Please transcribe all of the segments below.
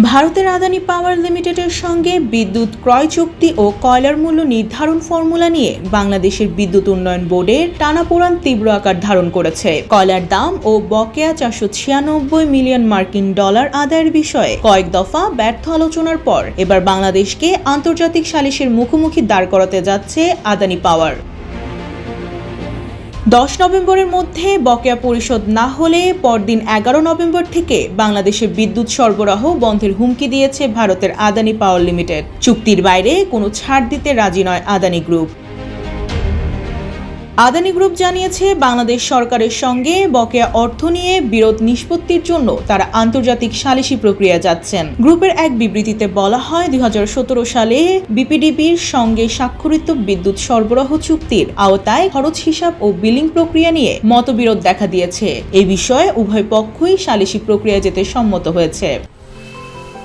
ভারতের আদানি পাওয়ার লিমিটেডের সঙ্গে বিদ্যুৎ ক্রয় চুক্তি ও কয়লার মূল্য নির্ধারণ ফর্মুলা নিয়ে বাংলাদেশের বিদ্যুৎ উন্নয়ন বোর্ডের টানাপোড়ান তীব্র আকার ধারণ করেছে। কয়লার দাম ও বকেয়া চারশো ছিয়ানব্বই মিলিয়ন মার্কিন ডলার আদায়ের বিষয়ে কয়েক দফা ব্যর্থ আলোচনার পর এবার বাংলাদেশকে আন্তর্জাতিক সালিশের মুখোমুখি দাঁড় করাতে যাচ্ছে আদানি পাওয়ার। দশ নভেম্বরের মধ্যে বকেয়া পরিশোধ না হলে পরদিন এগারো নভেম্বর থেকে বাংলাদেশে বিদ্যুৎ সরবরাহ বন্ধের হুমকি দিয়েছে ভারতের আদানি পাওয়ার লিমিটেড। চুক্তির বাইরে কোনো ছাড় দিতে রাজি নয় আদানি গ্রুপ। আদানি গ্রুপ জানিয়েছে, বাংলাদেশ সরকারের সঙ্গে বকেয়া অর্থ নিয়ে বিরোধ নিষ্পত্তির জন্য তারা আন্তর্জাতিক সালিসি প্রক্রিয়া যাচ্ছেন। গ্রুপের এক বিবৃতিতে বলা হয়, দুই হাজার সতেরো সালে বিপিডিবির সঙ্গে স্বাক্ষরিত বিদ্যুৎ সরবরাহ চুক্তির আওতায় খরচ হিসাব ও বিলিং প্রক্রিয়া নিয়ে মতবিরোধ দেখা দিয়েছে। এই বিষয়ে উভয় পক্ষই সালিসি প্রক্রিয়া যেতে সম্মত হয়েছে।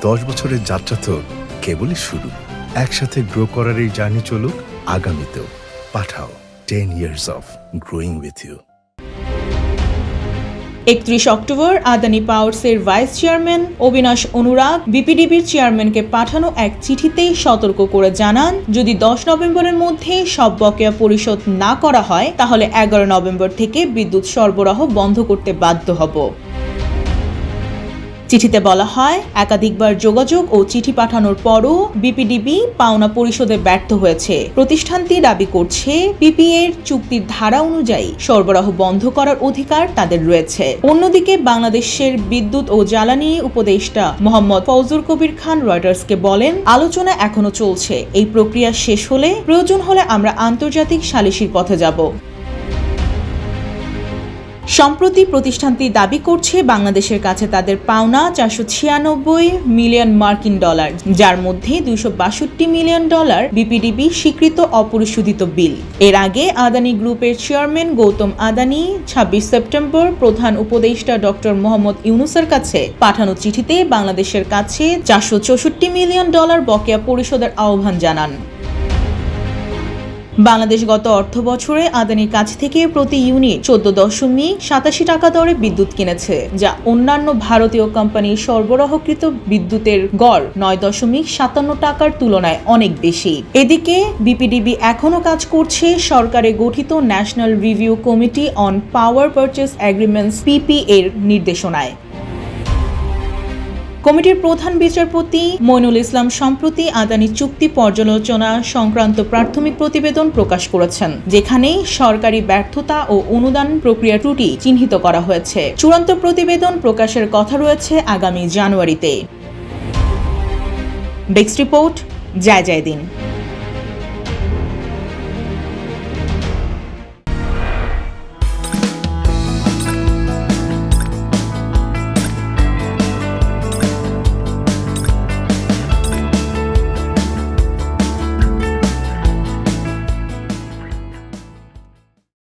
দশ বছরের যাত্রা তো কেবলই শুরু। একসাথে গ্রো করার এই জার্নি চলুক, আগামীতেও Pathao. Ten years of growing with you একত্রিশ অক্টোবর, আদানি পাওয়ার্সের ভাইস চেয়ারম্যান অবিনাশ অনুরাগ বিপিডিবির চেয়ারম্যানকে পাঠানো এক চিঠিতেই সতর্ক করে জানান, যদি দশ নভেম্বরের মধ্যে সব বকেয়া পরিশোধ না করা হয়, তাহলে এগারো নভেম্বর থেকে বিদ্যুৎ সরবরাহ বন্ধ করতে বাধ্য হব। চিঠিতে বলা হয়, একাধিকবার যোগাযোগ ও চিঠি পাঠানোর পরও বিপিডিবি পাওনা পরিশোধে ব্যর্থ হয়েছে। প্রতিষ্ঠানটি দাবি করছে পিপিএর চুক্তির ধারা অনুযায়ী সরবরাহ বন্ধ করার অধিকার তাদের রয়েছে। অন্যদিকে বাংলাদেশের বিদ্যুৎ ও জ্বালানি উপদেষ্টা মোহাম্মদ ফৌজুর কবির খান রয়টার্সকে বলেন, আলোচনা এখনও চলছে। এই প্রক্রিয়া শেষ হলে প্রয়োজন হলে আমরা আন্তর্জাতিক সালিসির পথে যাব। সম্প্রতি প্রতিষ্ঠানটি দাবি করছে বাংলাদেশের কাছে তাদের পাওনা চারশো ছিয়ানব্বই মিলিয়ন মার্কিন ডলার, যার মধ্যে দুইশো বাষট্টি মিলিয়ন ডলার বিপিডিবি স্বীকৃত অপরিশোধিত বিল। এর আগে আদানি গ্রুপের চেয়ারম্যান গৌতম আদানি ছাব্বিশ সেপ্টেম্বর প্রধান উপদেষ্টা ডক্টর মোহাম্মদ ইউনুসের কাছে পাঠানো চিঠিতে বাংলাদেশের কাছে চারশো চৌষট্টি মিলিয়ন ডলার বকেয়া পরিশোধের আহ্বান জানান। বাংলাদেশ গত অর্থ বছরে আদানির কাছ থেকে প্রতি ইউনিট চোদ্দ দশমিক সাতাশি টাকা দরে বিদ্যুৎ কিনেছে, যা অন্যান্য ভারতীয় কোম্পানির সরবরাহকৃত বিদ্যুতের গড় নয় দশমিক সাতান্ন টাকার তুলনায় অনেক বেশি। এদিকে, বিপিডিবি এখনও কাজ করছে সরকারে গঠিত national review committee on power purchase agreements, PP, এর নির্দেশনায়। কমিটির প্রধান বিচারপতি মইনুল ইসলাম সম্প্রতি আদানি চুক্তি পর্যালোচনা সংক্রান্ত প্রাথমিক প্রতিবেদন প্রকাশ করেছেন, যেখানে সরকারি ব্যর্থতা ও অনুদান প্রক্রিয়া ত্রুটি চিহ্নিত করা হয়েছে। চূড়ান্ত প্রতিবেদন প্রকাশের কথা রয়েছে আগামী জানুয়ারিতে। ডেস্ক রিপোর্ট, জয় জয় দিন।